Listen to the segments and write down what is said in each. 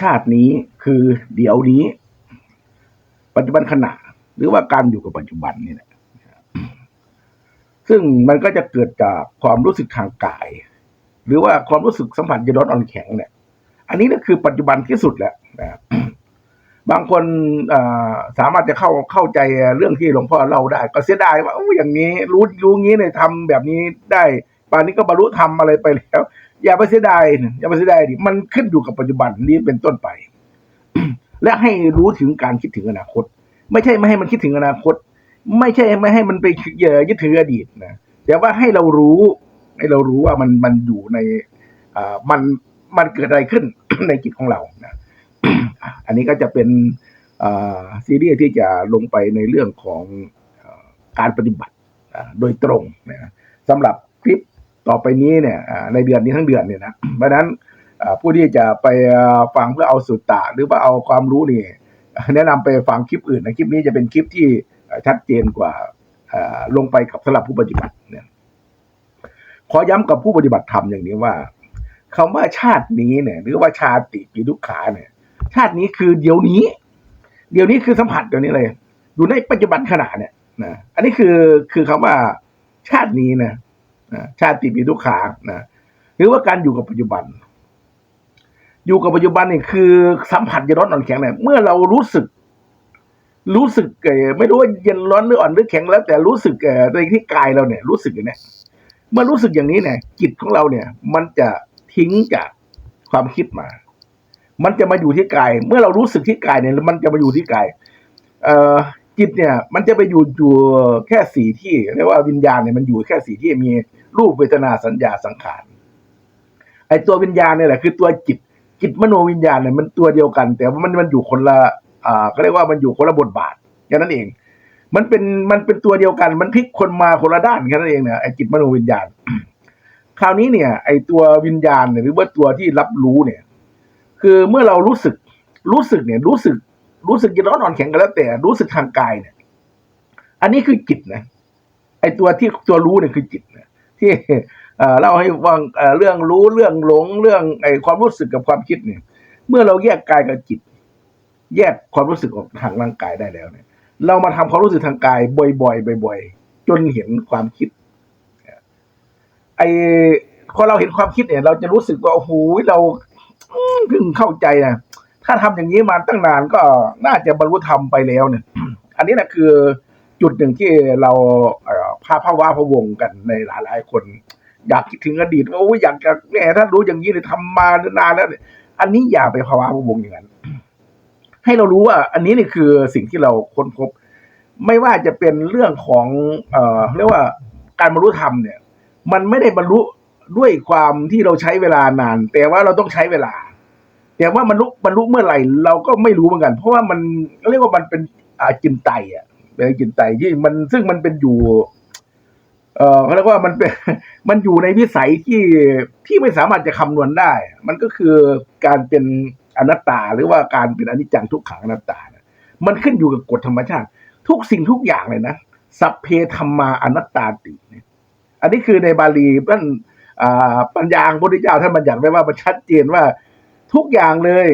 ชาตินี้คือเดี๋ยวนี้ ปัจจุบันขณะ หรือว่าการอยู่กับปัจจุบันนี่แหละซึ่งมันก็จะเกิดจากความรู้สึกทางกาย หรือว่าความรู้สึกสัมผัสเย็นร้อนอ่อนแข็งเนี่ย อันนี้ก็คือปัจจุบันที่สุดแล้วนะบางคนสามารถจะเข้าเข้าใจเรื่องที่หลวงพ่อเล่าได้ ก็เสียดายว่าออย่างนี้รู้รู้งี้เนี่ยทำแบบนี้ได้ป่านนี้ก็บรรลุธรรมอะไรไปแล้ว อย่าไปเสียดายอย่าไปเสียดายดิมันขึ้นอยู่กับปัจจุบันนี้เป็นต้นไป และให้รู้ถึงการคิดถึงอนาคต ไม่ใช่ไม่ให้มันคิดถึงอนาคต ไม่ใช่ไม่ให้มันไปเอ่อยึดถืออดีตนะแต่ว่าให้เรารู้ ให้เรารู้ว่ามันมันอยู่ในอ่ามันมันเกิดอะไรขึ้นในจิตของเรานะอันนี้ก็จะเป็นอ่าซีรีส์ที่จะลงไปในเรื่องของอการปฏิบัติอ่าโดยตรงนะสำหรับคลิป ต่อไปนี้เนี่ยในเดือนนี้ทั้งเดือนเนี่ยนะเพราะนั้นผู้ที่จะไปฟังเพื่อเอาสุตตะหรือว่าเอาความรู้นี่แนะนำไปฟังคลิปอื่นนะคลิปนี้จะเป็นคลิปที่ชัดเจนกว่าลงไปกับสำหรับผู้ปฏิบัติเนี่ยขอย้ำกับผู้ปฏิบัติธรรมอย่างนี้ว่าคำว่าชาตินี้เนี่ย หรือว่าชาติปีทุกขาเนี่ย ชาตินี้คือเดี๋ยวนี้ เดี๋ยวนี้คือสัมผัสเดี๋ยวนี้เลย อยู่ในปัจจุบันขณะเนี่ยนะอันนี้คือคือคำว่าชาตินี้นะ นะชาติปีทุกขานะหรือว่าการอยู่กับปัจจุบัน อยู่กับปัจจุบันนี่คือสัมผัสเย็นร้อนอ่อนแข็งเนี่ยเมื่อเรารู้สึก รู้สึกเอไม่รู้ว่าเย็นร้อนหรืออ่อนหรือแข็งแล้ว แต่รู้สึกเอในที่กายเราเนี่ย รู้สึกอย่างนี้เมื่อรู้สึกอย่างนี้เนี่ย จิตของเราเนี่ย มันจะทิ้งจากความคิดมา มันจะมาอยู่ที่กาย เมื่อเรารู้สึกที่กายเนี่ย มันจะมาอยู่ที่กาย เอ่อจิตเนี่ย มันจะไปอยู่อยู่แค่สี่ที่เรียกว่าวิญญาณเนี่ยมันอยู่แค่สี่ที่มี รูปเวทนาสัญญาสังขารไอตัววิญญาณเนี่ยแหละคือตัวจิตจิตมโนวิญญาณเนี่ยมันตัวเดียวกัน แต่ว่ามันมันอยู่คนละอ่าเขาเรียกว่ามันอยู่คนละบทบาทแค่นั้นเอง มันเป็นมันเป็นตัวเดียวกัน มันพลิกคนมาคนละด้านแค่นั้นเองเนี่ยไอจิตมโนวิญญาณ คราวนี้เนี่ย ไอตัววิญญาณเนี่ยหรือว่าตัวที่รับรู้เนี่ย คือเมื่อเรารู้สึกรู้สึกเนี่ยรู้สึกรู้สึกย็นร้อนอ่อนแข็งกันแล้วแต่รู้สึกทางกายเนี่ย อันนี้คือจิตนะไอตัวที่ตัวรู้เนี่ยคือจิตนะ ที่เล่าให้ฟังเรื่องรู้เรื่องหลงเรื่องไอความรู้สึกกับความคิดเนี่ย เมื่อเราแยกกายกับจิต แยกความรู้สึกออกทางร่างกายได้แล้วเนี่ย เรามาทำความรู้สึกทางกายบ่อยๆบ่อยๆจนเห็นความคิดไอพอเราเห็นความคิดเนี่ย เราจะรู้สึกว่าโอ้โหเราเพิ่งเข้าใจนะถ้าทำอย่างนี้มาตั้งนานก็น่าจะบรรลุธรรมไปแล้วเนี่ย อันนี้นะคือจุดหนึ่งที่เราเอ่อพาพะว่าพะวงกันในหลายๆคน อยากคิดถึงอดีตโอ้ยอยากจะแหมถ้ารู้อย่างนี้เลยทำมานานแล้วเนี่ยอันนี้อย่าไปภาวะพะวงอย่างนั้นให้เรารู้ว่า อันนี้นี่คือสิ่งที่เราค้นพบ ไม่ว่าจะเป็นเรื่องของเอ่อเรียกว่าการบรรลุธรรมเนี่ย มันไม่ได้บรรลุด้วยความที่เราใช้เวลานาน แต่ว่าเราต้องใช้เวลา แต่ว่าบรรลุบรรลุเมื่อไหร่ เราก็ไม่รู้เหมือนกัน เพราะว่ามันเรียกว่ามันเป็นอ่าจินไตอะเป็นจินไตที่มันซึ่งมันเป็นอยู่ เออเขาเรียกว่ามันเป็นมันอยู่ในวิสัยที่ที่ไม่สามารถจะคำนวณได้ มันก็คือการเป็นอนัตตา หรือว่าการเป็นอนิจจังทุกขังอนัตตานะมันขึ้นอยู่กับกฎธรรมชาติ ทุกสิ่งทุกอย่างเลยนะสัพเพธรรมาอนัตตาติเนี่ยอันนี้คือในบาลีท่านอ่าปัญญาของพระพุทธเจ้าท่านบัญญัติไว้ว่ามันชัดเจนว่าทุกอย่างเลย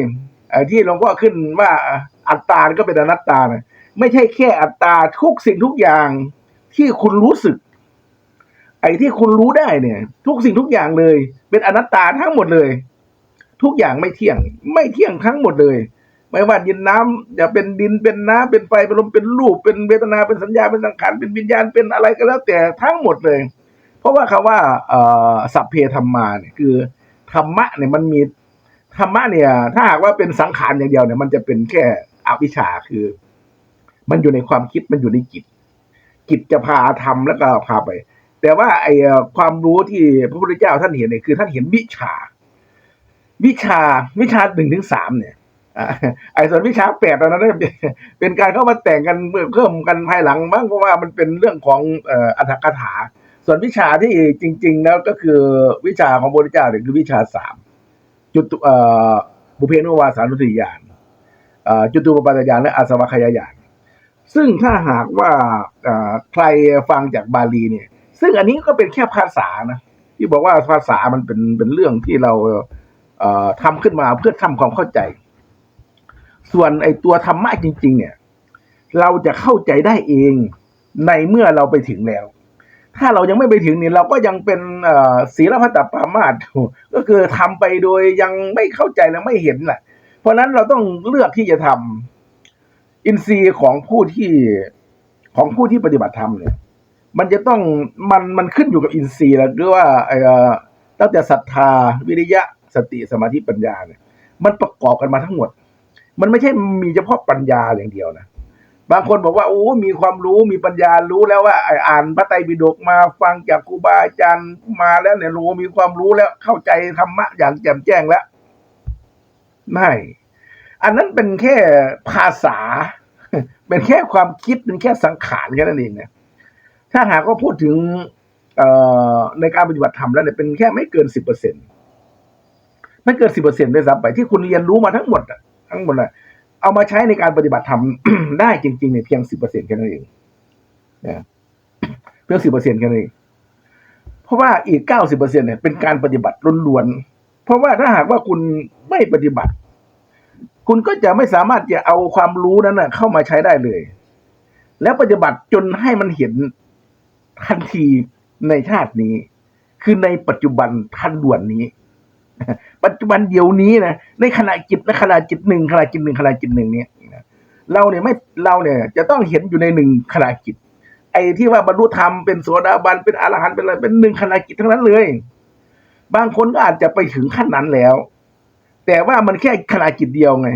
ที่หลวงพ่อขึ้นว่าอัตตาก็เป็นอนัตตานะไม่ใช่แค่อัตตาทุกสิ่งทุกอย่างที่คุณรู้สึก ไอ้ที่คุณรู้ได้เนี่ย ทุกสิ่งทุกอย่างเลย เป็นอนัตตาทั้งหมดเลย ทุกอย่างไม่เที่ยง ไม่เที่ยงทั้งหมดเลย ไม่ว่าดินน้ำจะเป็นดินเป็นน้ำเป็นไฟเป็นลมเป็นรูป เป็นเวทนาเป็นสัญญาเป็นสังขารเป็นวิญญาณเป็นอะไรก็แล้วแต่ทั้งหมดเลย เพราะว่าคำว่าสัพเพธรรมาเนี่ยคือธรรมะเนี่ยมันมีธรรมะเนี่ย ถ้าหากว่าเป็นสังขารอย่างเดียวเนี่ย มันจะเป็นแค่อวิชชาคือ มันอยู่ในความคิดมันอยู่ในจิตจิตจะพาทำแล้วก็พาไป แต่ว่าไอ้ความรู้ที่พระพุทธเจ้าท่านเห็นเนี่ยคือ ท่านเห็นวิชา วิชาวิชาหนึ่งถึงสามเนี่ยอไอ้ส่วนวิชาแปดตอนนั้นเป็นการเข้ามาแต่งกันเพิ่มกันภายหลังบ้างเพราะว่ามันเป็นเรื่องของอัตถกถา ส่วนวิชาที่จริง ๆ แล้วก็คือวิชาของพระพุทธเจ้าเนี่ยคือวิชาสามจุตุเอ่อบุเพนุวาสานุติญาณเอ่อจุตุปปาตญาณและอาสวัคยญาณซึ่งถ้าหากว่าใครฟังจากบาลีเนี่ย ซึ่งอันนี้ก็เป็นแค่ภาษานะที่บอกว่าภาษามันเป็นเป็นเรื่องที่เราเอ่อทำขึ้นมาเพื่อทำความเข้าใจ ส่วนไอ้ตัวธรรมะจริง ๆ เนี่ย เราจะเข้าใจได้เองในเมื่อเราไปถึงแล้ว ถ้าเรายังไม่ไปถึงเนี่ยเราก็ยังเป็นศีลพัตตปามาสอยู่ก็คือทำไปโดยยังไม่เข้าใจและไม่เห็นแหละเพราะฉะนั้นเราต้องเลือกที่จะทำอินทรีย์ของผู้ที่ของผู้ที่ปฏิบัติธรรมเนี่ย มันจะต้องมันมันขึ้นอยู่กับอินทรีย์แล้วหรือว่าเออตั้งแต่ศรัทธาวิริยะสติสมาธิปัญญาเนี่ย มันประกอบกันมาทั้งหมด มันไม่ใช่มีเฉพาะปัญญาอย่างเดียวนะบางคนบอกว่าโอ้มีความรู้มีปัญญารู้แล้วว่าอ่านพระไตรปิฎกมาฟังจากครูบาอาจารย์มาแล้วเนี่ยรู้มีความรู้แล้วเข้าใจธรรมะอย่างแจ่มแจ้งแล้วไม่อันนั้นเป็นแค่ภาษา เป็นแค่ความคิดเป็นแค่สังขารแค่นั้นเองเนี่ย ถ้าหากว่าพูดถึงในการปฏิบัติธรรมแล้วเนี่ยเป็นแค่ไม่เกินสิบเปอร์เซ็นตไม่เกินสิบเปอร์เซ็นด้วยซ้ำไปที่คุณเรียนรู้มาทั้งหมดทั้งหมดอะเอามาใช้ในการปฏิบัติธรรมได้จริงๆเนี่ยเพียงสิบเปอร์เซ็นต์แค่นั้นเองนะเพียงสิบเปอร์เซ็นต์แค่นั้นเองเพราะว่าอีกเก้าสิบเปอร์เซ็นต์เนี่ยเป็นการปฏิบัติล้วนๆเพราะว่าถ้าหากว่าคุณไม่ปฏิบัติ คุณก็จะไม่สามารถจะเอาความรู้นั้นนะเข้ามาใช้ได้เลย แล้วปฏิบัติจนให้มันเห็น ทันทีในชาตินี้ คือในปัจจุบันทันด่วนนี้ ปัจจุบันเดี๋ยวนี้นะในขณะจิตในขณะจิตหนึ่งขณะจิตหนึ่งขณะจิตหนึ่งเนี่ยเราเนี่ยไม่เราเนี่ย จะต้องเห็นอยู่ในหนึ่งขณะจิต ไอ้ที่ว่าบรรลุธรรมเป็นโสดาบันเป็นอรหันต์เป็นอะไรเป็นหนึ่งขณะจิตทั้งนั้นเลย บางคนก็อาจจะไปถึงขั้นนั้นแล้ว แต่ว่ามันแค่ขณะจิตเดียวไง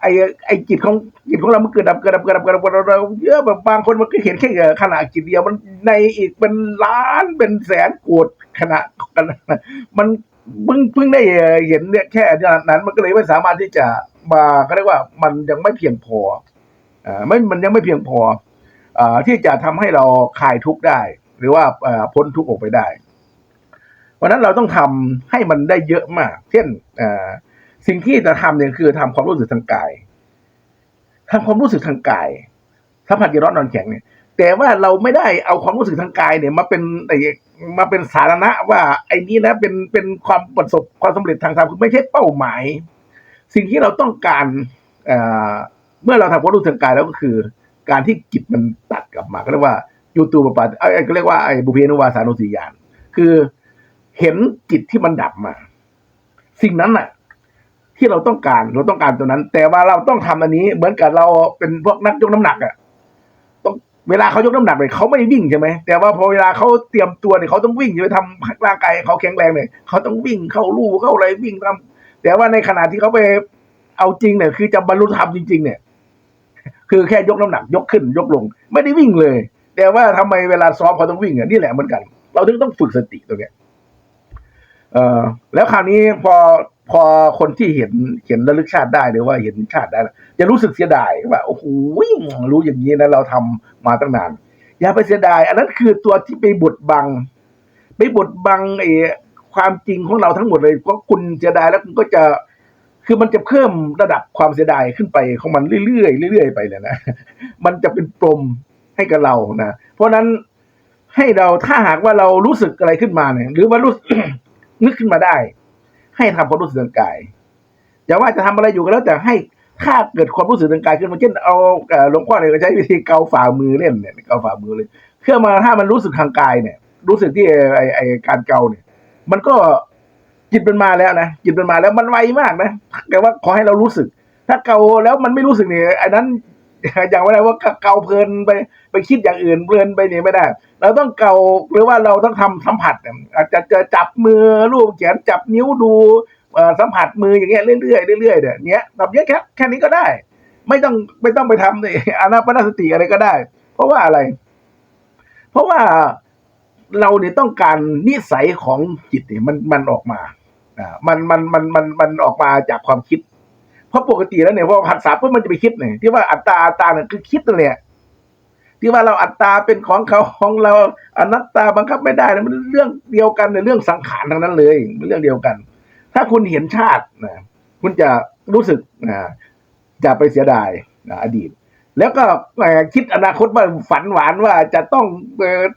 ไอ้ไอ้จิตของจิตของเรามันเกิดดับเกิดดับเกิดดับเกิดดับเกิดดับเราเยอะแบบบางคนมันก็เห็นแค่ขณะจิตเดียวมันในอีกเป็นล้านเป็นแสนโกดขณะกันมันเพิ่งเพิ่งได้เห็นเนี่ยแค่นั้นมันก็เลยไม่สามารถที่จะมาเขาเรียกว่ามันยังไม่เพียงพออ่าไม่มันยังไม่เพียงพออ่าที่จะทำให้เราคลายทุกข์ได้ หรือว่าอ่าพ้นทุกข์ออกไปได้เพราะฉะนั้นเราต้องทำให้มันได้เยอะมาก เช่นอ่า สิ่งที่จะทำเนี่ยคือทำความรู้สึกทางกายทำความรู้สึกทางกายสัมผัสเย็นร้อนนอนแข็งเนี่ย แต่ว่าเราไม่ได้เอาความรู้สึกทางกายเนี่ย มาเป็นไอ้มาเป็นสาระว่า ไอ้นี้นะเป็นเป็นความประสบความสำเร็จทางธรรมคือไม่ใช่เป้าหมาย สิ่งที่เราต้องการเอ่อเมื่อเราทำความรู้สึกทางกายแล้วก็คือ การที่จิตมันตัดกลับมาก็เรียกว่ายูตูปปาไอ้ยก็เรียกว่าไอ้บุเพนุวาสานุสติญาณคือเห็นจิตที่มันดับมา สิ่งนั้นน่ะ ที่เราต้องการ เราต้องการตัวนั้น แต่ว่าเราต้องทำอันนี้ เหมือนกับเราเป็นพวกนักยกน้ำหนักอะต้องเวลาเขายกน้ำหนักเนี่ยเขาไม่วิ่งใช่ไหมแต่ว่าพอเวลาเขาเตรียมตัวเนี่ยเขาต้องวิ่งจะไปทำร่างกายเขาแข็งแรงเนี่ยเขาต้องวิ่งเข้าลู่เข้าอะไรวิ่งทำแต่ว่าในขณะที่เขาไปเอาจริงเนี่ย คือจะบรรลุธรรมจริง ๆ เนี่ย คือแค่ยกน้ำหนัก ยกขึ้น ยกลง ไม่ได้วิ่งเลย แต่ว่าทำไมเวลาซ้อมเขาต้องวิ่งอะนี่แหละเหมือนกัน เราถึงต้องฝึกสติตรงเนี้ยเอ่อแล้วคราวนี้พอ พอคนที่เห็นเห็นระลึกชาติได้หรือว่าเห็นชาติได้จะรู้สึกเสียดายว่าโอ้โหรู้อย่างนี้นะเราทำมาตั้งนาน อย่าไปเสียดาย อันนั้นคือตัวที่ไปบดบัง ไปบดบังไอ้ความจริงของเราทั้งหมดเลยเพราะคุณเสียดายแล้วคุณก็จะคือมันจะเพิ่มระดับความเสียดายขึ้นไปของมันเรื่อยๆเรื่อยๆไปเลยนะมันจะเป็นปมให้กับเรานะเพราะนั้นให้เราถ้าหากว่าเรารู้สึกอะไรขึ้นมาเนี่ย หรือว่ารู้นึกขึ้นมาได้ ให้ทำความรู้สึกทางกายอย่าว่าจะทำอะไรอยู่ก็แล้วแต่ให้ถ้าเกิดความรู้สึกทางกายขึ้นมาเช่นเอาหลวงพ่อเนี่ยก็ใช้วิธีเกาฝ่ามือเล่นเนี่ยเกาฝ่ามือเลยเพื่อมาถ้ามันรู้สึกทางกายเนี่ย รู้สึกที่ไอไอการเกาเนี่ย มันก็จิตมันมาแล้วนะจิตมันมาแล้วมันไวมากนะแต่ว่าขอให้เรารู้สึก ถ้าเกาแล้วมันไม่รู้สึกเนี่ยอันนั้น อย่างว่าอะไรว่าเกาเพลินไปไปคิดอย่างอื่นเพลินไปนี่ไม่ได้ เราต้องเกาหรือว่าเราต้องทำสัมผัสเนี่ยอาจจะจะจับมือรูปแขนจับนิ้วดูสัมผัสมืออย่างเงี้ยเรื่อยๆเรื่อยๆเนี่ยเนี้ยทำเยอะแค่แค่นี้ก็ได้ ไม่ต้องไม่ต้องไปทำในอานาปนสติอะไรก็ได้ เพราะว่าอะไร เพราะว่าเราเนี่ยต้องการนิสัยของจิตเนี่ยมันมันออกมาอ่ามันมันมันมันมันออกมาจากความคิด เพราะปกติแล้วเนี่ยพอผัสสะปุ๊บมันจะไปคิดเนี่ยที่ว่าอัตตาอัตตาเนี่ยคือคิดนั่นแหละที่ว่าเราอัตตาเป็นของเขาของเราอนัตตาบังคับไม่ได้นะมันเรื่องเดียวกันในเรื่องสังขารทั้งนั้นเลยมันเรื่องเดียวกัน ถ้าคุณเห็นชาตินะคุณจะรู้สึกนะจะไปเสียดายนะอดีต แล้วก็คิดอนาคตว่าฝันหวานว่าจะต้อง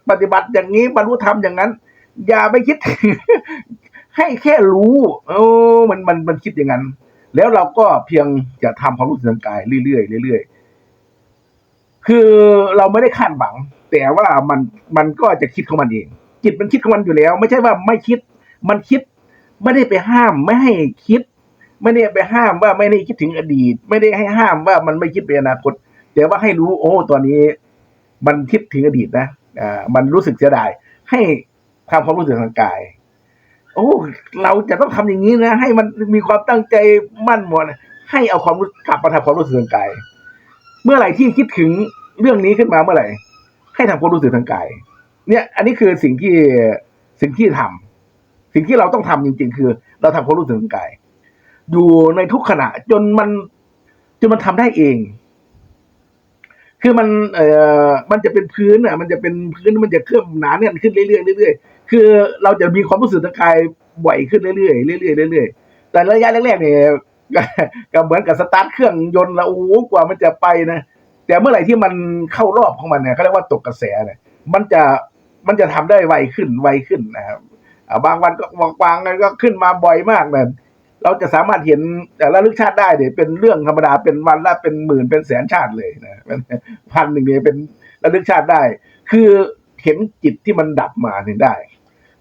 ปฏิบัติอย่างนี้บรรลุธรรมอย่างนั้น อย่าไปคิด ให้แค่รู้เออมันมันมันคิดอย่างนั้น แล้วเราก็เพียงจะทำความรู้สึกทางกายเรื่อยๆเรื่อยๆคือเราไม่ได้คาดหวัง แต่ว่ามันมันก็จะคิดของมันเอง จิตมันคิดของมันอยู่แล้ว ไม่ใช่ว่าไม่คิด มันคิด ไม่ได้ไปห้าม ไม่ให้คิด ไม่ได้ไปห้ามว่าไม่ได้คิดถึงอดีต ไม่ได้ให้ห้ามว่ามันไม่คิดไปอนาคต แต่ว่าให้รู้ โอ้ตอนนี้ มันคิดถึงอดีตนะอ่ามันรู้สึกเสียดายให้ทำความรู้สึกทางกาย โอ้เราจะต้องทำอย่างนี้นะ ให้มันมีความตั้งใจมั่นหมดให้เอาความรู้กลับมาทำความรู้สึกทางกาย เมื่อไหร่ที่คิดถึงเรื่องนี้ขึ้นมาเมื่อไหร่ ให้ทำความรู้สึกทางกาย เนี่ย อันนี้คือสิ่งที่สิ่งที่ทำสิ่งที่เราต้องทำจริง ๆ คือ เราทำความรู้สึกทางกาย อยู่ในทุกขณะจนมันจนมันทำได้เอง คือมันเอ่อมันจะเป็นพื้นอะมันจะเป็นพื้นมันจะเคลือบหนาแน่นขึ้นเรื่อยๆเรื่อยๆคือเราจะมีความรู้สึกทางกายบ่อยขึ้นเรื่อยๆเรื่อยๆเรื่อยๆแต่ระยะแรกๆเนี่ยก็ก็เหมือนกับสตาร์ทเครื่องยนต์แล้วโอ้โหกว่ามันจะไปนะแต่เมื่อไหร่ที่มันเข้ารอบของมันเนี่ยเขาเรียกว่าตกกระแสเนี่ยมันจะมันจะทำได้ไวขึ้นไวขึ้นนะครับอ่าบางวันก็บางวันก็ขึ้นมาบ่อยมากเลย เราจะสามารถเห็นแต่ระลึกชาติได้เนี่ยเป็นเรื่องธรรมดาเป็นวันละเป็นหมื่นเป็นแสนชาติเลยนะพันหนึ่งเนี่ยเป็นระลึกชาติได้ คือเห็นจิตที่มันดับมาเนี่ยได้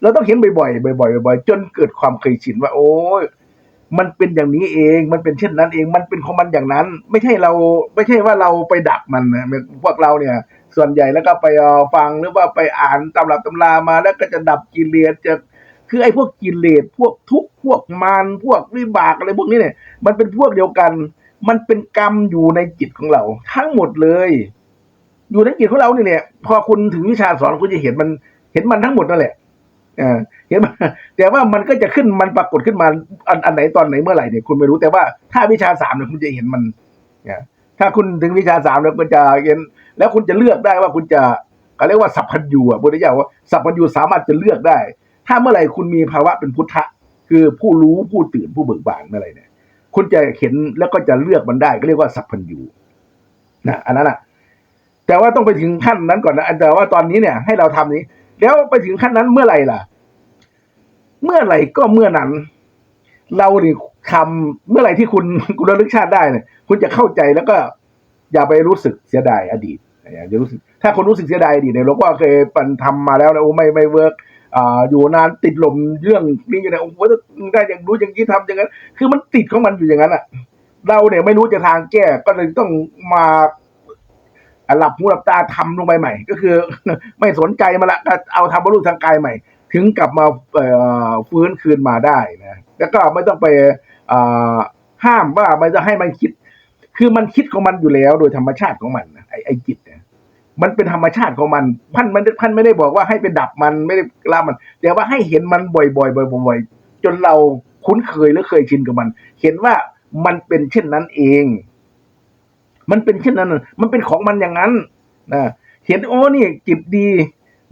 เราต้องเห็นบ่อยๆบ่อยๆบ่อยๆจนเกิดความเคยชินว่า โอ้ยมันเป็นอย่างนี้เอง มันเป็นเช่นนั้นเอง มันเป็นของมันอย่างนั้น ไม่ใช่เรา ไม่ใช่ว่าเราไปดับมันนะพวกเราเนี่ย ส่วนใหญ่แล้วก็ไปฟังหรือว่าไปอ่านตำรับตำรามาแล้วก็จะดับกิเลสจะ คือไอ้พวกกิเลสพวกทุกข์พวกมารพวกวิบากอะไรพวกนี้เนี่ย มันเป็นพวกเดียวกัน มันเป็นกรรมอยู่ในจิตของเรา ทั้งหมดเลย อยู่ในจิตของเราเนี่เนี่ยพอคุณถึงวิชาสอนคุณจะเห็นมัน เห็นมันทั้งหมดนั่นแหละเออเห็นแต่ว่ามันก็จะขึ้นมันปรากฏขึ้นมาอันอันไหนตอนไหนเมื่อไหร่เนี่ยคุณไม่รู้แต่ว่าถ้าวิชาสามเนี่ยคุณจะเห็นมันเนี่ยถ้าคุณถึงวิชาสามแล้วคุณจะเห็น แล้วคุณจะเลือกได้ว่าคุณจะเขาเรียกว่าสัพพัญญูอะพุทธเจ้าว่าสัพพัญญูสามารถจะเลือกได้ ถ้าเมื่อไหร่คุณมีภาวะเป็นพุทธะ คือผู้รู้ผู้ตื่นผู้เบิกบานเมื่อไหร่เนี่ยคุณจะเห็นแล้วก็จะเลือกมันได้ก็เรียกว่าสัพพัญญูนะอันนั้นอะ แต่ว่าต้องไปถึงขั้นนั้นก่อนนะแต่ว่าตอนนี้เนี่ย ให้เราทำนี้ แล้วไปถึงขั้นนั้นเมื่อไหร่ล่ะ เมื่อไหร่ก็เมื่อนั้น เราเนี่ยทำเมื่อไหร่ที่คุณคุณระลึกชาติได้เนี่ย คุณจะเข้าใจแล้วก็ อย่าไปรู้สึกเสียดายอดีตอย่ารู้สึก ถ้าคนรู้สึกเสียดายอดีตเนี่ยหลวงพ่อเคยปันทำมาแล้วนะโอ้ไม่ไม่เวิร์ก อยู่นานติดลมเรื่องนี้อยู่เนี่ยโอ้โหได้อย่างรู้อย่างนี้ทำอย่างนั้น คือมันติดของมันอยู่อย่างนั้นอะ เราเนี่ยไม่รู้จะทางแก้ก็เลยต้องมาหลับหูหลับตาทำลงไปใหม่ ก็คือไม่สนใจมาละก็เอาทำบรรลุทางกายใหม่ ถึงกลับมาฟื้นคืนมาได้นะแล้วก็ไม่ต้องไปห้ามว่าไม่จะให้มันคิด คือมันคิดของมันอยู่แล้ว โดยธรรมชาติของมันไอ้ไอ้จิต มันเป็นธรรมชาติของมันพันมันพันไม่ได้บอกว่าให้ไปดับมันไม่ได้ละมัน แต่ว่าให้เห็นมันบ่อยๆบ่อยๆจนเราคุ้นเคยหรือเคยชินกับมัน เห็นว่ามันเป็นเช่นนั้นเอง มันเป็นเช่นนั้น มันเป็นของมันอย่างนั้นนะเห็นโอ้นี่จิตดี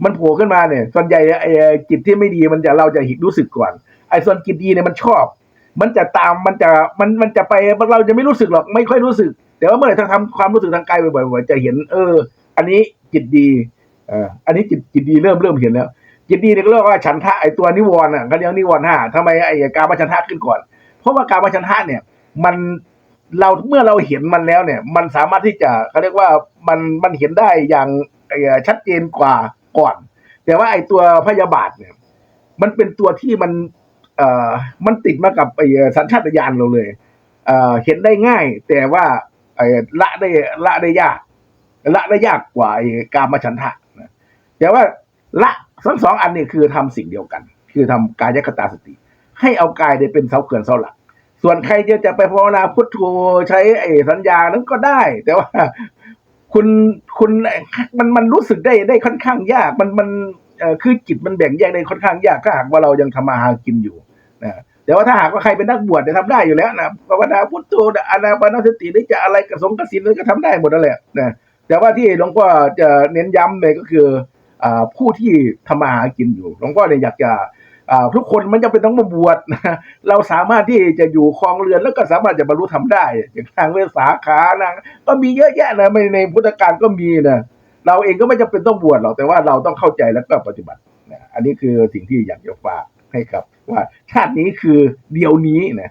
มันโผล่ขึ้นมาเนี่ย ส่วนใหญ่ไอ้จิตที่ไม่ดีมันจะเราจะหิรู้สึกก่อน ไอ้ส่วนจิตดีเนี่ยมันชอบ มันจะตามมันจะมันมันจะไปเราจะไม่รู้สึกหรอก ไม่ค่อยรู้สึก แต่ว่าเมื่อไหร่ถ้าทำความรู้สึกทางกายบ่อยๆจะเห็น เออ อันนี้จิตดีเอออันนี้จิตจิตดีเริ่มเริ่มเห็นแล้ว จิตดีเนี่ยก็เรียกว่าฉันทะไอตัวนิวรณ์อะเขาเรียกนิวรณ์ห้าทำไมไอ้การมาฉันทะขึ้นก่อน เพราะว่าการมาฉันทะเนี่ย มันเราเมื่อเราเห็นมันแล้วเนี่ย มันสามารถที่จะเขาเรียกว่ามันมันเห็นได้อย่างชัดเจนกว่าก่อน แต่ว่าไอตัวพยาบาทเนี่ย มันเป็นตัวที่มันเอ่อมันติดมากับไอสัญชาตญาณเราเลยเอ่อเห็นได้ง่าย แต่ว่าไอละได้ละได้ยาก ละได้ยากกว่าไอ้กามฉันทะนะแต่ว่าละทั้งสองอันนี้คือทำสิ่งเดียวกัน คือทำกายคตาสติ ให้เอากายได้เป็นเสาเขื่อนเสาหลัก ส่วนใครจะจะไปภาวนาพุทโธใช้ไอ้สัญญานั้นก็ได้ แต่ว่าคุณคุณมันมันรู้สึกได้ได้ค่อนข้างยากมันมันเออคือจิตมันแบ่งแยกได้ค่อนข้างยากถ้าหากว่าเรายังทำมาหากินอยู่นะแต่ว่าถ้าหากว่าใครเป็นนักบวชเนี่ยทำได้อยู่แล้วนะภาวนาพุทโธอานาปานสติหรือจะอะไรกระสงกระสินก็ทำได้หมดนั่นแหละนะ แต่ว่าที่หลวงพ่อจะเน้นย้ำเลยก็คืออผู้ที่ทำมาหากินอยู่หลวงพ่อเนี่ยอยากจะทุกคนมันจะเป็นต้องมาบวชนะเราสามารถที่จะอยู่ครองเรือนแล้วก็สามารถจะบรรลุทำได้อย่างทางเวสาขานางก็มีเยอะแยะนะในพุทธการก็มีนะเราเองก็ไม่จำเป็นต้องบวชหรอกแต่ว่าเราต้องเข้าใจแล้วก็ปฏิบัตินะอันนี้คือสิ่งที่อยากจะฝากให้กับ ว่าชาตินี้คือเดียวนี้นะ